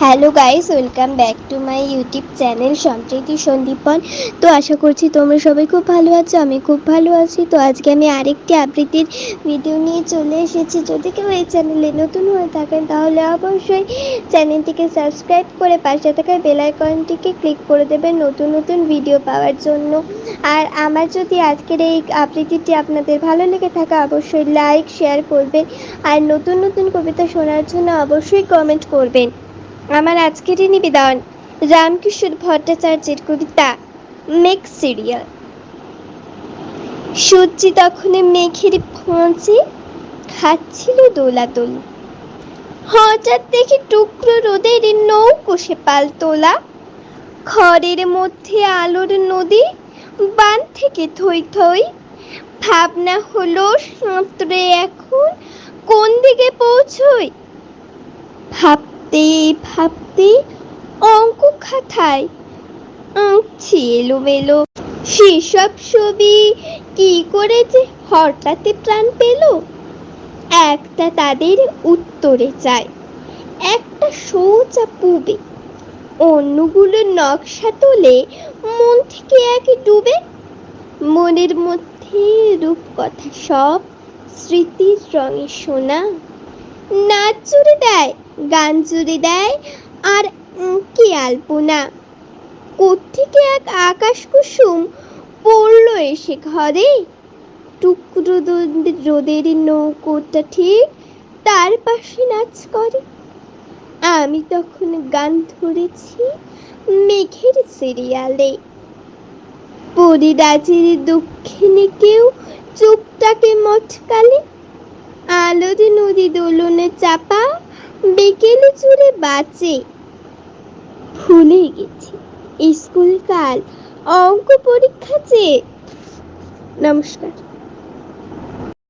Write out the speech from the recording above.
Hello guys welcome back to my YouTube channel Sampriti Sandipan তো আশা করছি তোমরা সবাই খুব ভালো আছো, আমি খুব ভালো আছি। তো আজকে আমি আরেকটি আবৃত্তির ভিডিও নিয়ে চলে এসেছি। যদি কেউ এই চ্যানেলে নতুন হয়ে থাকেন, তাহলে অবশ্যই চ্যানেলটিকে সাবস্ক্রাইব করে পাশে থাকা বেল আইকনটিকে ক্লিক করে দেবেন নতুন নতুন ভিডিও পাওয়ার জন্য। আর আমার যদি আজকের এই আবৃত্তিটি আপনাদের ভালো লেগে থাকে, অবশ্যই লাইক শেয়ার করবেন। আর নতুন নতুন কবিতা শোনার জন্য অবশ্যই কমেন্ট করবেন। আমার আজকের নিবেদন রামকিশোর ভট্টাচার্যের কবিতা মেক সিরিয়াল। সূর্যি তখন মেঘের ফোঁচে খাচ্ছিল দোলাদোল। হঠাৎ দেখি টুকরো রোদের নৌকো সে পাল তোলা খড়ের মধ্যে আলোর নদী বান থেকে থই থই। ভাবনা হলো সাঁতরে এখন কোন দিকে পৌঁছই? ভাবতে ভাবতে অঙ্ক খাতায় আঁকছি এলোমেলো। সেসব ছবি কি করে যে হঠাৎ প্রাণ পেল? একটা তাদের উত্তরে চায় একটা সোজা পুবে। অন্যগুলো নকশা তোলে মন থেকে এক ডুবে। মনের মধ্যে রূপকথা সব স্মৃতির রঙে সোনা নাচ জুড়ে দেয় গান জুড়ে দেয় আর কি আলপনা? কোত্থেকে এক আকাশ কুসুম পড়ল এসে ঘরে? টুকরো রোদের নৌকোটা ঠিক তার পাশে নাচ করে। আমি তখন গান ধরেছি মেঘের সিরিয়ালে। পরিরাজের দক্ষিণে কেউ চুপটাকে মটকালে। আলোর নদী দোলনে চাপা বিকেলে চুরে বাঁচে ভুলে গেছি স্কুল কাল অঙ্ক পরীক্ষা চেয়ে নমস্কার।